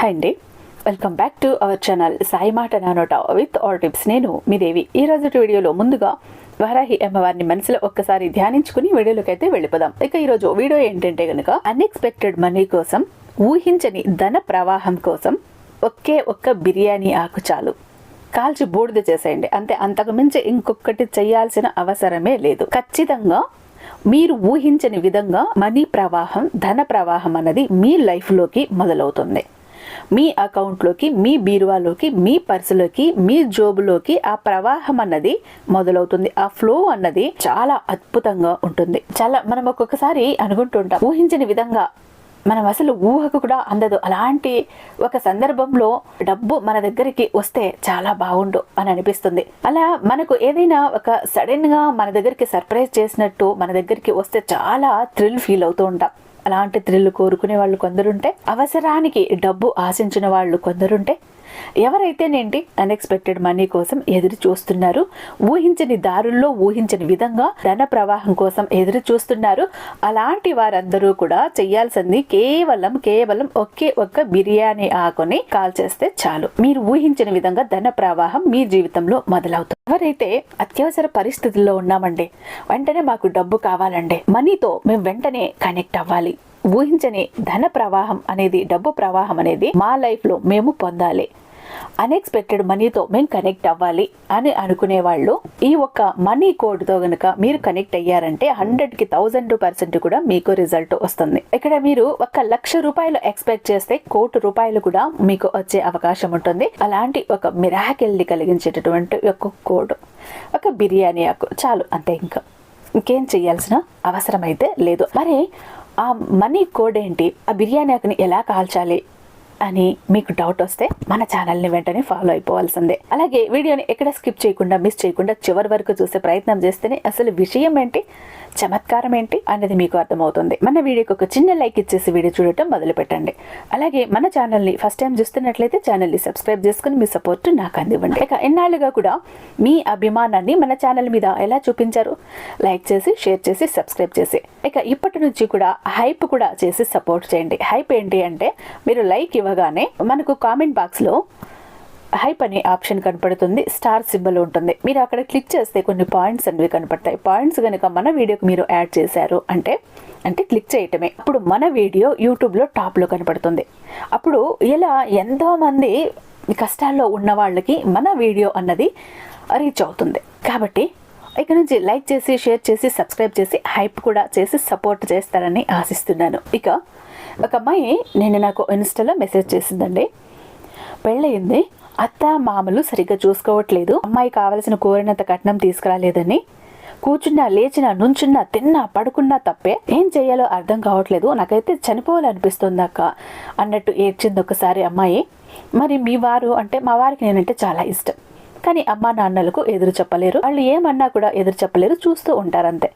Hi అండి. Welcome back to our channel Sai మాట నానోట విత్ ఆల్ టిప్స్ నేను మీ దేవి. ఈ రోజు వీడియోలో ముందుగా వారాహి అమ్మవారిని మనసులో ఒక్కసారి ధ్యానించుకుని వీడియోలోకి అయితే వెళ్ళిపోదాం. ఇక ఈరోజు వీడియో ఏంటంటే కనుక అన్ఎక్స్పెక్టెడ్ మనీ కోసం ఊహించని ధన ప్రవాహం కోసం ఒకే ఒక్క బిర్యానీ ఆకు చాలు. కాల్చి బూడిద చేసేయండి. అంతే అంతకుమించి ఇంకొకటి చేయాల్సిన అవసరమే లేదు. ఖచ్చితంగా మీరు ఊహించని విధంగా మనీ ప్రవాహం ధన ప్రవాహం అన్నది మీ లైఫ్లోకి మొదలవుతుంది. మీ అకౌంట్లోకి మీ బీరువాలోకి మీ పర్సులోకి మీ జోబులోకి ఆ ప్రవాహం అన్నది మొదలవుతుంది. ఆ ఫ్లో అన్నది చాలా అద్భుతంగా ఉంటుంది. చాలా మనం ఒక్కొక్కసారి అనుకుంటుంటాం ఊహించని విధంగా మనం అసలు ఊహకు కూడా అందదు. అలాంటి ఒక సందర్భంలో డబ్బు మన దగ్గరికి వస్తే చాలా బాగుండు అని అనిపిస్తుంది. అలా మనకు ఏదైనా ఒక సడన్గా మన దగ్గరికి సర్ప్రైజ్ చేసినట్టు మన దగ్గరికి వస్తే చాలా థ్రిల్ ఫీల్ అవుతూ ఉంటాం. అలాంటి థ్రిల్ కోరుకునే వాళ్ళు కొందరుంటే అవసరానికి డబ్బు ఆశించిన వాళ్ళు కొందరుంటే ఎవరైతేనేంటి? అన్ఎక్స్పెక్టెడ్ మనీ కోసం ఎదురు చూస్తున్నారు. ఊహించని దారుల్లో ఊహించని విధంగా ధన ప్రవాహం కోసం ఎదురు చూస్తున్నారు. అలాంటి వారందరూ కూడా చేయాల్సింది కేవలం కేవలం ఒకే ఒక్క బిర్యానీ ఆకుని కాల్ చేస్తే చాలు. మీరు ఊహించిన విధంగా ధన ప్రవాహం మీ జీవితంలో మొదలవుతుంది. ఎవరైతే అత్యవసర పరిస్థితుల్లో ఉన్నామండి వెంటనే మాకు డబ్బు కావాలండి. మనీతో మేము వెంటనే కనెక్ట్ అవ్వాలి. ఊహించని ధన ప్రవాహం అనేది డబ్బు ప్రవాహం అనేది మా లైఫ్లో మేము పొందాలి. అన్ఎక్స్పెక్టెడ్ మనీతో మేము కనెక్ట్ అవ్వాలి అని అనుకునే వాళ్ళు ఈ ఒక్క మనీ కోడ్తో కనుక మీరు కనెక్ట్ అయ్యారంటే హండ్రెడ్కి థౌజండ్ పర్సెంట్ కూడా మీకు రిజల్ట్ వస్తుంది. ఇక్కడ మీరు ఒక లక్ష రూపాయలు ఎక్స్పెక్ట్ చేస్తే కోటి రూపాయలు కూడా మీకు వచ్చే అవకాశం ఉంటుంది. అలాంటి ఒక మిరాకిల్ని కలిగించేటటువంటి ఒక కోడ్ ఒక బిర్యానీ ఆకు. చాలు అంతే ఇంకా. ఇంకేం చేయాల్సిన అవసరం అయితే లేదు. మరి ఆ మనీ కోడ్ ఏంటి? ఆ బిర్యానీ ఆకుని ఎలా కాల్చాలి? అని మీకు డౌట్ వస్తే మన ఛానల్ని వెంటనే ఫాలో అయిపోవాల్సిందే. అలాగే వీడియోని ఎక్కడ స్కిప్ చేయకుండా మిస్ చేయకుండా చివరి వరకు చూసే ప్రయత్నం చేస్తేనే అసలు విషయం ఏంటి చమత్కారం ఏంటి అనేది మీకు అర్థమవుతుంది. మన వీడియోకి ఒక చిన్న లైక్ ఇచ్చేసి వీడియో చూడటం మొదలు పెట్టండి అలాగే మన ఛానల్ని ఫస్ట్ టైం చూస్తున్నట్లయితే ఛానల్ని సబ్స్క్రైబ్ చేసుకుని మీ సపోర్ట్ నాకు అందివ్వండి. ఇక ఎన్నాళ్ళుగా కూడా మీ అభిమానాన్ని మన ఛానల్ మీద ఎలా చూపించారు? లైక్ చేసి షేర్ చేసి సబ్స్క్రైబ్ చేసి. ఇక ఇప్పటి నుంచి కూడా హైప్ కూడా చేసి సపోర్ట్ చేయండి. హైప్ ఏంటి అంటే మీరు లైక్ ఇవ్వగానే మనకు కామెంట్ బాక్స్లో హైప్ అనే ఆప్షన్ కనపడుతుంది. స్టార్ సింబల్ ఉంటుంది. మీరు అక్కడ క్లిక్ చేస్తే కొన్ని పాయింట్స్ అనేవి కనపడతాయి. పాయింట్స్ కనుక మన వీడియోకి మీరు యాడ్ చేశారు అంటే అంటే క్లిక్ చేయటమే. అప్పుడు మన వీడియో యూట్యూబ్లో టాప్లో కనపడుతుంది. అప్పుడు ఇలా ఎంతోమంది కష్టాల్లో ఉన్న వాళ్ళకి మన వీడియో అన్నది రీచ్ అవుతుంది. కాబట్టి ఇక నుంచి లైక్ చేసి షేర్ చేసి సబ్స్క్రైబ్ చేసి హైప్ కూడా చేసి సపోర్ట్ చేస్తారని ఆశిస్తున్నాను. ఇక ఒక అమ్మాయి నేను నాకు ఇన్స్టాలో మెసేజ్ చేసిందండి. పెళ్ళయింది. అత్త మామలు సరిగ్గా చూసుకోవట్లేదు. అమ్మాయి కావలసిన కోరినంత కట్నం తీసుకురాలేదని. కూర్చున్నా లేచినా నుంచున్నా తిన్నా పడుకున్నా తప్పే. ఏం చేయాలో అర్థం కావట్లేదు. నాకైతే చనిపోవాలనిపిస్తుంది అక్క అన్నట్టు ఏడ్చింది ఒకసారి అమ్మాయి. మరి మీ వారు అంటే మా వారికి నేనంటే చాలా ఇష్టం. కానీ అమ్మా నాన్నలకు ఎదురు చెప్పలేరు. వాళ్ళు ఏమన్నా కూడా ఎదురు చెప్పలేరు. చూస్తూ ఉంటారంతే.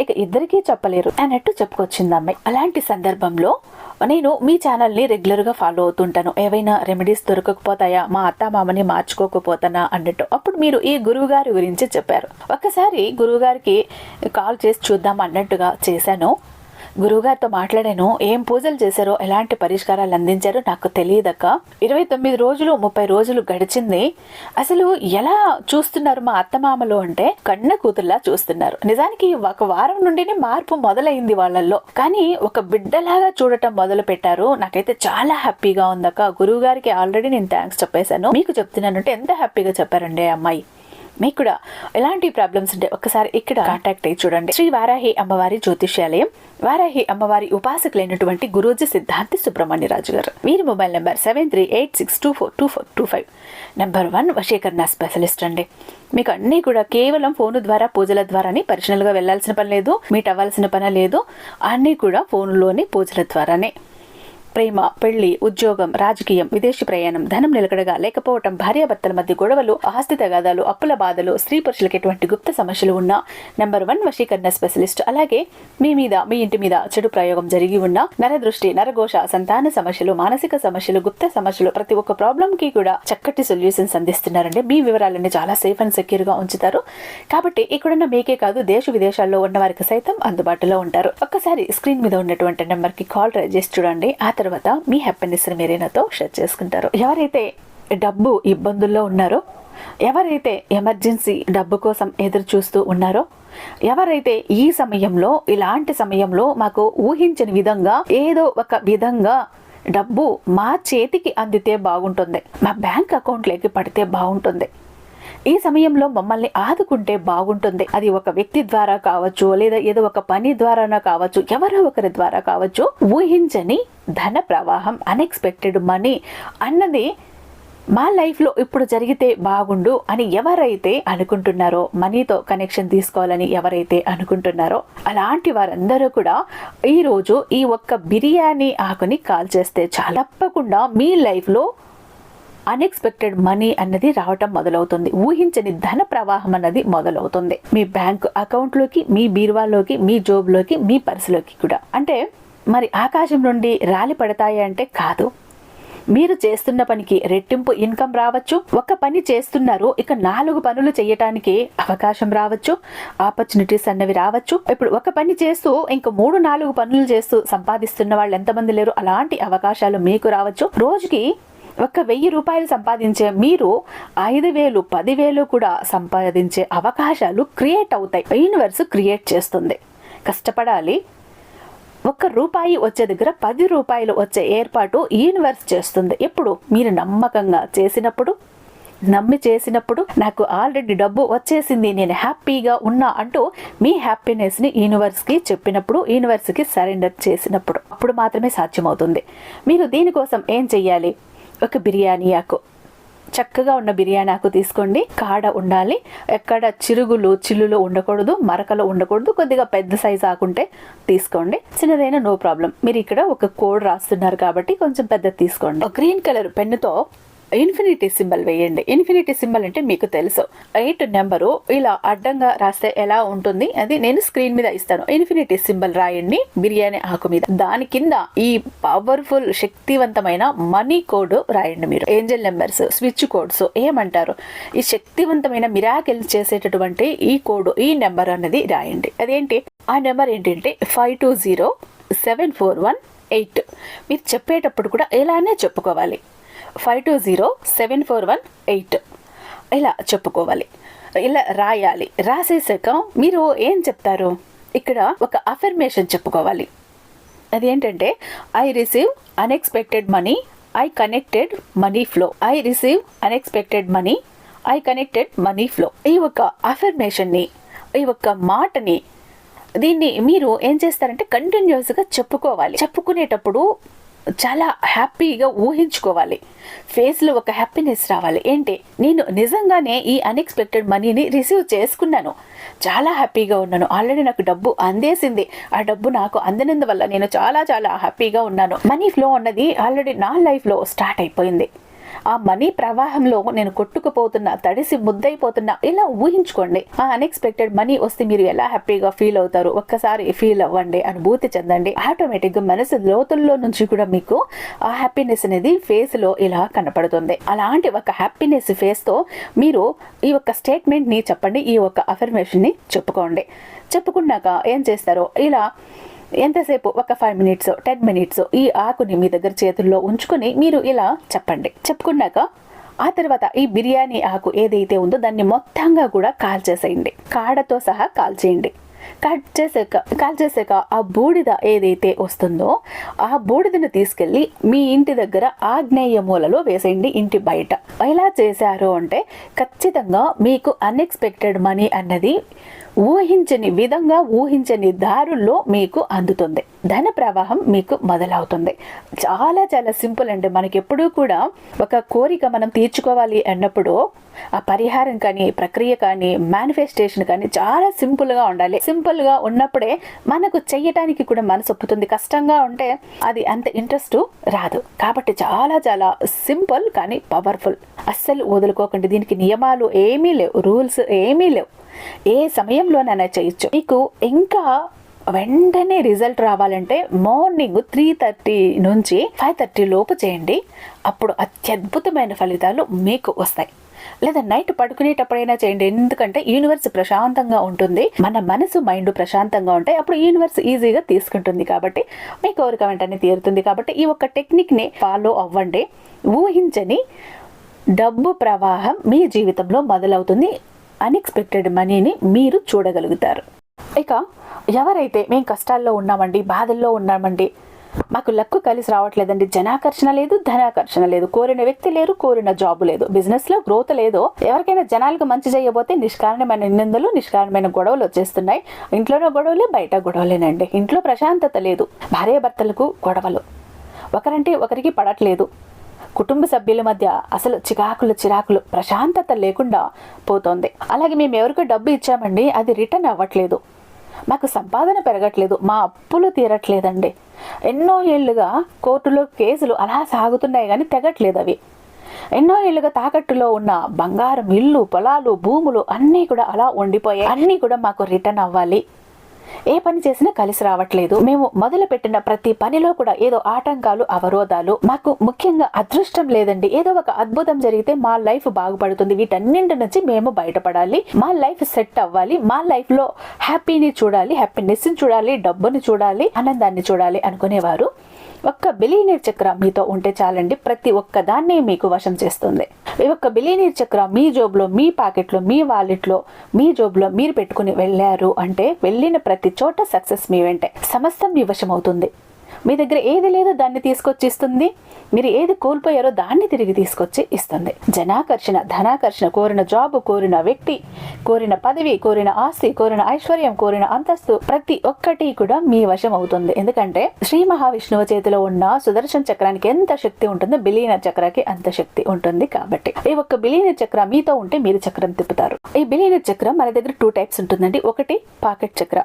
ఇక ఇద్దరికీ చెప్పలేరు అన్నట్టు చెప్పుకొచ్చింది అమ్మాయి. అలాంటి సందర్భంలో నేను మీ ఛానల్ని రెగ్యులర్గా ఫాలో అవుతుంటాను. ఏవైనా రెమెడీస్ దొరకకపోతాయా? మా అత్త మామని మార్చుకోకపోతానా? అన్నట్టు. అప్పుడు మీరు ఈ గురువుగారి గురించి చెప్పారు. ఒక్కసారి గురువుగారికి కాల్ చేసి చూద్దాం అన్నట్టుగా చేశాను. గురువుగారితో మాట్లాడాను. ఏం పూజలు చేశారో ఎలాంటి పరిష్కారాలు అందించారో నాకు తెలియదక్క. ఇరవై తొమ్మిది రోజులు ముప్పై రోజులు గడిచింది. అసలు ఎలా చూస్తున్నారు మా అత్తమామలు అంటే కన్న కూతుర్లా చూస్తున్నారు. నిజానికి ఒక వారం నుండినే మార్పు మొదలైంది వాళ్ళల్లో. కానీ ఒక బిడ్డలాగా చూడటం మొదలు పెట్టారు నాకైతే చాలా హ్యాపీగా ఉందక్క. గురువు గారికి ఆల్రెడీ నేను థ్యాంక్స్ చెప్పేశాను. మీకు చెప్తున్నానంటే ఎంత హ్యాపీగా చెప్పారండి ఆ అమ్మాయి? మీకు కూడా ఎలాంటి ప్రాబ్లమ్స్ ఉంటే ఒకసారి ఇక్కడ కాంటాక్ట్ అయ్యి చూడండి. శ్రీ వారాహి అమ్మవారి జ్యోతిష్యాలయం. వారాహి అమ్మవారి ఉపాసకులైనటువంటి గురూజీ సిద్ధాంతి సుబ్రహ్మణ్యరాజు గారు. వీరి mobile number seven three eight six two four two four two five number one వశీకరణ స్పెషలిస్ట్ అండి. మీకు అన్నీ కూడా కేవలం ఫోన్ ద్వారా పూజల ద్వారానే పర్సనల్గా వెళ్ళాల్సిన పని లేదు మీట్ అవ్వాల్సిన పని లేదు. అన్నీ కూడా ఫోన్లోని పూజల ద్వారానే. ప్రేమ పెళ్ళి ఉద్యోగం రాజకీయం విదేశీ ప్రయాణం ధనం నిలకడగా లేకపోవటం భార్యాభర్తల మధ్య గొడవలు ఆస్తి తగాదాలు అప్పుల బాధలు స్త్రీ పురుషులకు ఎటువంటి గుప్త సమస్యలు ఉన్న నెంబర్ వన్ వశీకరణ స్పెషలిస్ట్. అలాగే మీ మీద మీ ఇంటి మీద చెడు ప్రయోగం జరిగి ఉన్న నరదృష్టి నరఘోష సంతాన సమస్యలు మానసిక సమస్యలు గుప్త సమస్యలు ప్రతి ఒక్క ప్రాబ్లం కి కూడా చక్కటి సొల్యూషన్స్ అందిస్తున్నారండి. మీ వివరాలన్నీ చాలా సేఫ్ అండ్ సెక్యూర్గా ఉంచుతారు. కాబట్టి ఇక్కడున్న మీకే కాదు దేశ విదేశాల్లో ఉన్న వారికి సైతం అందుబాటులో ఉంటారు. ఒక్కసారి స్క్రీన్ మీద ఉన్నటువంటి నెంబర్కి కాల్ ట్రై చేసి చూడండి. ఆ తర్వాత మీ హ్యాపీనెస్ని మీరే నాతో షేర్ చేసుకుంటారు. ఎవరైతే డబ్బు ఇబ్బందుల్లో ఉన్నారో ఎవరైతే ఎమర్జెన్సీ డబ్బు కోసం ఎదురు చూస్తూ ఉన్నారో ఎవరైతే ఈ సమయంలో ఇలాంటి సమయంలో మాకు ఊహించని విధంగా ఏదో ఒక విధంగా డబ్బు మా చేతికి అందితే బాగుంటుంది. మా బ్యాంక్ అకౌంట్లోకి పడితే బాగుంటుంది. ఈ సమయంలో మమ్మల్ని ఆదుకుంటే బాగుంటుంది. అది ఒక వ్యక్తి ద్వారా కావచ్చు లేదా ఏదో ఒక పని ద్వారానా కావచ్చు ఎవరో ఒకరి ద్వారా కావచ్చు ఊహించని ధన ప్రవాహం అన్ఎక్స్పెక్టెడ్ మనీ అన్నది మా లైఫ్లో ఇప్పుడు జరిగితే బాగుండు అని ఎవరైతే అనుకుంటున్నారో మనీతో కనెక్షన్ తీసుకోవాలని ఎవరైతే అనుకుంటున్నారో అలాంటి వారందరూ కూడా ఈరోజు ఈ ఒక్క బిర్యానీ ఆకుని కాల్ చేస్తే చాలా. తప్పకుండా మీ లైఫ్లో అన్ఎక్స్పెక్టెడ్ మనీ అన్నది రావటం మొదలవుతుంది. ఊహించని ధన ప్రవాహం అన్నది మొదలవుతుంది. మీ బ్యాంక్ అకౌంట్లోకి మీ బీరువాలోకి మీ జోబులోకి మీ పర్సులోకి కూడా. అంటే మరి ఆకాశం నుండి రాలి పడతాయి అంటే కాదు. మీరు చేస్తున్న పనికి రెట్టింపు ఇన్కమ్ రావచ్చు. ఒక పని చేస్తున్నారు ఇక నాలుగు పనులు చేయటానికి అవకాశం రావచ్చు. ఆపర్చునిటీస్ అన్నవి రావచ్చు. ఇప్పుడు ఒక పని చేస్తూ ఇంక మూడు నాలుగు పనులు చేస్తూ సంపాదిస్తున్న వాళ్ళు ఎంతమంది లేరు? అలాంటి అవకాశాలు మీకు రావచ్చు. రోజుకి ఒక వెయ్యి రూపాయలు సంపాదించే మీరు ఐదు వేలు పదివేలు కూడా సంపాదించే అవకాశాలు క్రియేట్ అవుతాయి. యూనివర్స్ క్రియేట్ చేస్తుంది. కష్టపడాలి. ఒక్క రూపాయి వచ్చే దగ్గర పది రూపాయలు వచ్చే ఏర్పాటు యూనివర్స్ చేస్తుంది. ఎప్పుడు? మీరు నమ్మకంగా చేసినప్పుడు నమ్మి చేసినప్పుడు నాకు ఆల్రెడీ డబ్బు వచ్చేసింది నేను హ్యాపీగా ఉన్నా అంటూ మీ హ్యాపీనెస్ని యూనివర్స్కి చెప్పినప్పుడు యూనివర్స్కి సరెండర్ చేసినప్పుడు అప్పుడు మాత్రమే సాధ్యమవుతుంది. మీరు దీనికోసం ఏం చెయ్యాలి? ఒక బిర్యానీ ఆకు. చక్కగా ఉన్న బిర్యానీ ఆకు తీసుకోండి. కాడ ఉండాలి. ఎక్కడ చిరుగులు చిల్లులు ఉండకూడదు మరకలు ఉండకూడదు. కొద్దిగా పెద్ద సైజు ఆకుంటే తీసుకోండి. చిన్నదైనా నో ప్రాబ్లం. మీరు ఇక్కడ ఒక కోడ్ రాస్తున్నారు కాబట్టి కొంచెం పెద్ద తీసుకోండి. గ్రీన్ కలర్ పెన్నుతో ఇన్ఫినిటీ సింబల్ వేయండి. ఇన్ఫినిటీ సింబల్ అంటే మీకు తెలుసు. ఎయిట్ నెంబరు ఇలా అడ్డంగా రాస్తే ఎలా ఉంటుంది? అది నేను స్క్రీన్ మీద ఇస్తాను. ఇన్ఫినిటీ సింబల్ రాయండి బిర్యానీ ఆకు మీద. దాని కింద ఈ పవర్ఫుల్ శక్తివంతమైన మనీ కోడ్ రాయండి మీరు. ఏంజల్ నెంబర్స్ స్విచ్ కోడ్స్ ఏమంటారు? ఈ శక్తివంతమైన మిరాకిల్ చేసేటటువంటి ఈ కోడ్ ఈ నెంబర్ అనేది రాయండి. అదేంటి? ఆ నెంబర్ ఏంటంటే five two zero seven four one eight. మీరు చెప్పేటప్పుడు కూడా ఇలానే చెప్పుకోవాలి. Five two zero seven four one eight. ఇలా చెప్పుకోవాలి. ఇలా రాయాలి. రాసేసాక మీరు ఏం చెప్తారు? ఇక్కడ ఒక అఫర్మేషన్ చెప్పుకోవాలి. అదేంటంటే I receive unexpected money I connected money flow I receive unexpected money I connected money flow ఈ ఒక అఫర్మేషన్ని ఈ యొక్క మాటని దీన్ని మీరు ఏం చేస్తారంటే కంటిన్యూస్గా చెప్పుకోవాలి. చెప్పుకునేటప్పుడు చాలా హ్యాపీగా ఊహించుకోవాలి. ఫేస్లో ఒక హ్యాపీనెస్ రావాలి. ఏంటి? నేను నిజంగానే ఈ అన్ఎక్స్పెక్టెడ్ మనీని రిసీవ్ చేసుకున్నాను. చాలా హ్యాపీగా ఉన్నాను. ఆల్రెడీ నాకు డబ్బు అందేసింది. ఆ డబ్బు నాకు అందినందువల్ల నేను చాలా చాలా హ్యాపీగా ఉన్నాను. మనీ ఫ్లో అన్నది ఆల్రెడీ నా లైఫ్లో స్టార్ట్ అయిపోయింది. ఆ మనీ ప్రవాహంలో నేను కొట్టుకుపోతున్నా తడిసి ముద్దైపోతున్నా ఇలా ఊహించుకోండి. ఆ అన్ఎక్స్పెక్టెడ్ మనీ వస్తే మీరు ఎలా హ్యాపీగా ఫీల్ అవుతారు? ఒక్కసారి ఫీల్ అవ్వండి అనుభూతి చెందండి. ఆటోమేటిక్గా మనసు లోతుల్లో నుంచి కూడా మీకు ఆ హ్యాపీనెస్ అనేది ఫేస్లో ఇలా కనపడుతుంది. అలాంటి ఒక హ్యాపీనెస్ ఫేస్తో మీరు ఈ యొక్క స్టేట్మెంట్ని చెప్పండి ఈ యొక్క అఫర్మేషన్ని చెప్పుకోండి. చెప్పుకున్నాక ఏం చేస్తారో? ఇలా ఎంతసేపు? ఒక ఫైవ్ మినిట్స్ టెన్ మినిట్స్ ఈ ఆకుని మీ దగ్గర చేతుల్లో ఉంచుకొని మీరు ఇలా చెప్పండి. చెప్పుకున్నాక ఆ తర్వాత ఈ బిర్యానీ ఆకు ఏదైతే ఉందో దాన్ని మొత్తంగా కూడా కాల్చేసేయండి కాడతో సహా కాల్చేయండి కట్ చేసాక కాల్ చేసాక ఆ బూడిద ఏదైతే వస్తుందో ఆ బూడిదను తీసుకెళ్ళి మీ ఇంటి దగ్గర ఆగ్నేయ మూలలో వేసేయండి ఇంటి బయట. ఎలా చేశారు అంటే ఖచ్చితంగా మీకు అన్ఎక్స్పెక్టెడ్ మనీ అన్నది ఊహించని విధంగా ఊహించని దారుల్లో మీకు అందుతుంది. ధన ప్రవాహం మీకు మొదలవుతుంది. చాలా చాలా సింపుల్ అండి. మనకి ఎప్పుడూ కూడా ఒక కోరిక మనం తీర్చుకోవాలి అన్నప్పుడు ఆ పరిహారం కానీ ప్రక్రియ కానీ మేనిఫెస్టేషన్ కానీ చాలా సింపుల్గా ఉండాలి. సింపుల్గా ఉన్నప్పుడే మనకు చెయ్యటానికి కూడా మనసు ఒప్పుతుంది. కష్టంగా ఉంటే అది అంత ఇంట్రెస్ట్ రాదు. కాబట్టి చాలా చాలా సింపుల్ కానీ పవర్ఫుల్ అస్సలు వదులుకోకండి. దీనికి నియమాలు ఏమీ లేవు. రూల్స్ ఏమీ లేవు. ఏ సమయంలోనైనా చేయొచ్చు. మీకు ఇంకా వెంటనే రిజల్ట్ రావాలంటే మార్నింగ్ త్రీ థర్టీ నుంచి ఫైవ్ థర్టీ లోపు చేయండి. అప్పుడు అత్యద్భుతమైన ఫలితాలు మీకు వస్తాయి. లేదా నైట్ పడుకునేటప్పుడైనా చేయండి. ఎందుకంటే యూనివర్స్ ప్రశాంతంగా ఉంటుంది. మన మనసు మైండ్ ప్రశాంతంగా ఉంటాయి. అప్పుడు యూనివర్స్ ఈజీగా తీసుకుంటుంది కాబట్టి మీ కోరిక వెంటనే తీరుతుంది కాబట్టి ఈ ఒక్క టెక్నిక్ని ఫాలో అవ్వండి. ఊహించని డబ్బు ప్రవాహం మీ జీవితంలో మొదలవుతుంది. అన్ఎక్స్పెక్టెడ్ మనీని మీరు చూడగలుగుతారు. ఇక ఎవరైతే మేము కష్టాల్లో ఉన్నామండి బాధల్లో ఉన్నామండి మాకు లక్కు కలిసి రావట్లేదండి జనాకర్షణ లేదు ధనాకర్షణ లేదు కోరిన వ్యక్తి లేరు కోరిన జాబ్ లేదు బిజినెస్లో గ్రోత్ లేదు ఎవరికైనా జనాలకు మంచి చేయబోతే నిష్కారణమైన నిందలు నిష్కారణమైన గొడవలు వచ్చేస్తున్నాయి ఇంట్లోనే గొడవలే బయట గొడవలేనండి ఇంట్లో ప్రశాంతత లేదు భార్యాభర్తలకు గొడవలు ఒకరంటే ఒకరికి పడట్లేదు కుటుంబ సభ్యుల మధ్య అసలు చికాకులు చిరాకులు ప్రశాంతత లేకుండా పోతోంది. అలాగే మేము ఎవరికో డబ్బు ఇచ్చామండి అది రిటర్న్ అవ్వట్లేదు. మాకు సంపాదన పెరగట్లేదు మా అప్పులు తీరట్లేదండి. ఎన్నో ఏళ్ళుగా కోర్టులో కేసులు అలా సాగుతున్నాయి కానీ తెగట్లేదు అవి. ఎన్నో ఏళ్ళుగా తాకట్టులో ఉన్న బంగారం ఇల్లు పొలాలు భూములు అన్నీ కూడా అలా ఉండిపోయాయి. అన్నీ కూడా మాకు రిటర్న్ అవ్వాలి. ఏ పని చేసినా కలిసి రావట్లేదు. మేము మొదలు పెట్టిన ప్రతి పనిలో కూడా ఏదో ఆటంకాలు అవరోధాలు. మాకు ముఖ్యంగా అదృష్టం లేదండి. ఏదో ఒక అద్భుతం జరిగితే మా లైఫ్ బాగుపడుతుంది. వీటన్నింటి నుంచి మేము బయటపడాలి. మా లైఫ్ సెట్ అవ్వాలి. మా లైఫ్లో హ్యాపీని చూడాలి హ్యాపీనెస్ చూడాలి డబ్బుని చూడాలి ఆనందాన్ని చూడాలి అనుకునేవారు. ఒక్క బిలీనీర్ చక్ర మీతో ఉంటే చాలండి ప్రతి ఒక్క దాన్ని మీకు వశం చేస్తుంది. ఈ ఒక్క బిలీనీర్ చక్ర మీ జోబులో మీ పాకెట్లో మీ వాలెట్లో మీ జోబులో మీరు పెట్టుకుని వెళ్ళారు అంటే వెళ్ళిన ప్రతి చోట సక్సెస్ మీ వెంటే. సమస్తం మీ వశం అవుతుంది మీ దగ్గర ఏది లేదో దాన్ని తీసుకొచ్చి ఇస్తుంది మీరు ఏది కోల్పోయారో దాన్ని తిరిగి తీసుకొచ్చి ఇస్తుంది. జనాకర్షణ ధనాకర్షణ కోరిన జాబ్ కోరిన వ్యక్తి కోరిన పదవి కోరిన ఆస్తి కోరిన ఐశ్వర్యం కోరిన అంతస్తు ప్రతి ఒక్కటి కూడా మీ వశం అవుతుంది. ఎందుకంటే శ్రీ మహావిష్ణువు చేతిలో ఉన్న సుదర్శన చక్రానికి ఎంత శక్తి ఉంటుందో బిలీన చక్రాకి అంత శక్తి ఉంటుంది కాబట్టి. ఈ ఒక్క బిలీన చక్ర మీతో ఉంటే మీరు చక్రం తిప్పుతారు. ఈ బిలీన చక్రం మన దగ్గర టూ టైప్స్ ఉంటుందండి. ఒకటి పాకెట్ చక్ర.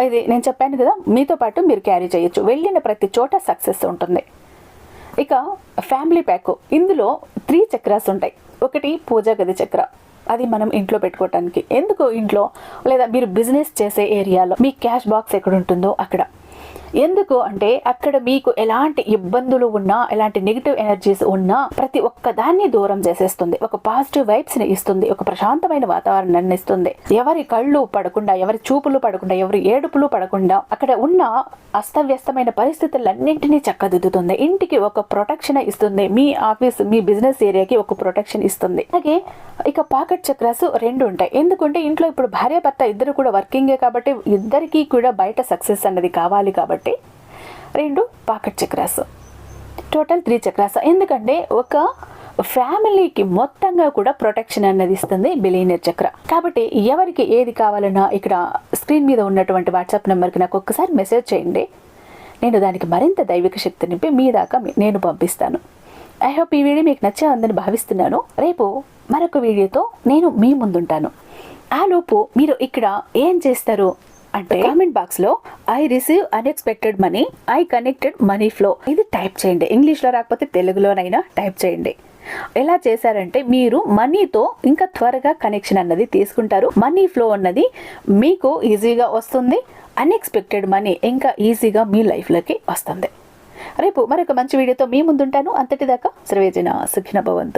ఇది నేను చెప్పాను కదా మీతో పాటు మీరు క్యారీ చేయొచ్చు. వెళ్ళిన ప్రతి చోట సక్సెస్ ఉంటుంది. ఇక ఫ్యామిలీ ప్యాక్ ఇందులో త్రీ చక్రాస్ ఉంటాయి. ఒకటి పూజా గది చక్ర. అది మనం ఇంట్లో పెట్టుకోవటానికి. ఎందుకు ఇంట్లో? లేదా మీరు బిజినెస్ చేసే ఏరియాలో మీ క్యాష్ బాక్స్ ఎక్కడ ఉంటుందో అక్కడ. ఎందుకు అంటే అక్కడ మీకు ఎలాంటి ఇబ్బందులు ఉన్నా ఎలాంటి నెగిటివ్ ఎనర్జీస్ ఉన్నా ప్రతి ఒక్క దాన్ని దూరం చేసేస్తుంది. ఒక పాజిటివ్ వైబ్స్ని ఇస్తుంది. ఒక ప్రశాంతమైన వాతావరణాన్ని ఇస్తుంది. ఎవరి కళ్ళు పడకుండా ఎవరి చూపులు పడకుండా ఎవరి ఏడుపులు పడకుండా అక్కడ ఉన్న అస్తవ్యస్తమైన పరిస్థితులన్నింటినీ చక్కదిద్దుతుంది. ఇంటికి ఒక ప్రొటెక్షన్ ఇస్తుంది. మీ ఆఫీస్ మీ బిజినెస్ ఏరియాకి ఒక ప్రొటెక్షన్ ఇస్తుంది. అలాగే ఇక పాకెట్ చక్రాస్ రెండు ఉంటాయి. ఎందుకంటే ఇంట్లో ఇప్పుడు భార్య భర్త ఇద్దరు కూడా వర్కింగే కాబట్టి ఇద్దరికి కూడా బయట సక్సెస్ అన్నది కావాలి కాబట్టి రెండు pocket chakras total three chakras ఎందుకంటే ఒక ఫ్యామిలీకి మొత్తంగా కూడా ప్రొటెక్షన్ అన్నది ఇస్తుంది బిలీనియర్ చక్ర. కాబట్టి ఎవరికి ఏది కావాలన్నా ఇక్కడ స్క్రీన్ మీద ఉన్నటువంటి వాట్సాప్ నెంబర్కి నాకు ఒక్కసారి మెసేజ్ చేయండి. నేను దానికి మరింత దైవిక శక్తి నింపి మీ దాకా నేను పంపిస్తాను. ఐ హోప్ ఈ వీడియో మీకు నచ్చే ఉందని భావిస్తున్నాను. రేపు మరొక వీడియోతో నేను మీ ముందుంటాను. ఆ లోపు మీరు ఇక్కడ ఏం చేస్తారు అంటే కామెంట్ బాక్స్లో I receive unexpected money I connected money flow ఇది టైప్ చేయండి. ఇంగ్లీష్లో రాకపోతే తెలుగులోనైనా టైప్ చేయండి. ఎలా చేశారంటే మీరు మనీతో ఇంకా త్వరగా కనెక్షన్ అన్నది తీసుకుంటారు. మనీ ఫ్లో అన్నది మీకు ఈజీగా వస్తుంది. అన్ఎక్స్పెక్టెడ్ మనీ ఇంకా ఈజీగా మీ లైఫ్లోకి వస్తుంది. రేపు మరొక మంచి వీడియోతో మీ ముందుంటాను. అంతటిదాకా సర్వేజన సుఖిన భవంతు